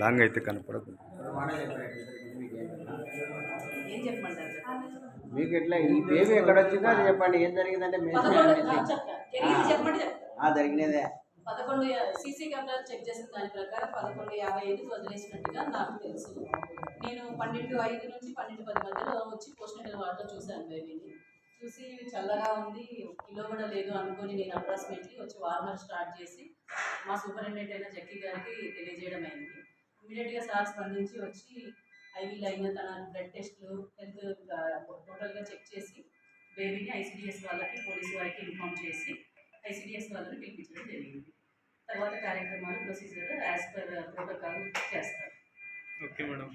Long అయితే కనపడదు. ఏం చెప్పమంటారు చెప్పండి. మీకు ఎట్లా ఈ బేబీ ఎక్కడ వచ్చిందో అది చెప్పండి. ఏం జరిగిందంటే జరిగినదే. పదకొండు సీసీ కెమెరాలు చెక్ చేసిన దాని ప్రకారం పదకొండు యాభై ఐదుకి వదిలేసినట్టుగా నాకు తెలుసు. నేను పన్నెండు ఐదు నుంచి పన్నెండు పది మధ్యలో వచ్చి పోస్ట్ వార్డులో చూశాను బేబీని చూసి చల్లగా ఉంది. కిలో కూడా లేదు అనుకొని నేను అప్రాక్సిమేట్లీ వచ్చి వార్మర్ స్టార్ట్ చేసి మా సూపరింటెండెంట్ అయిన జక్కీ గారికి తెలియజేయడం అయింది. ఇమీడియట్గా సార్ స్పందించి వచ్చి ఐవీలు అయిన తన బ్లడ్ టెస్ట్లు హెల్త్ టోటల్గా చెక్ చేసి బేబీని ఐసీడిఎస్ వాళ్ళకి పోలీసు వారికి ఇన్ఫామ్ చేసి ఐసీడిఎస్ వాళ్ళని పిలిపించడం జరిగింది. తర్వాత కార్యక్రమాలు ప్రొసీజర్ యాజ్ పర్ ప్రోటోకాల్ చేస్తారు. Okay madam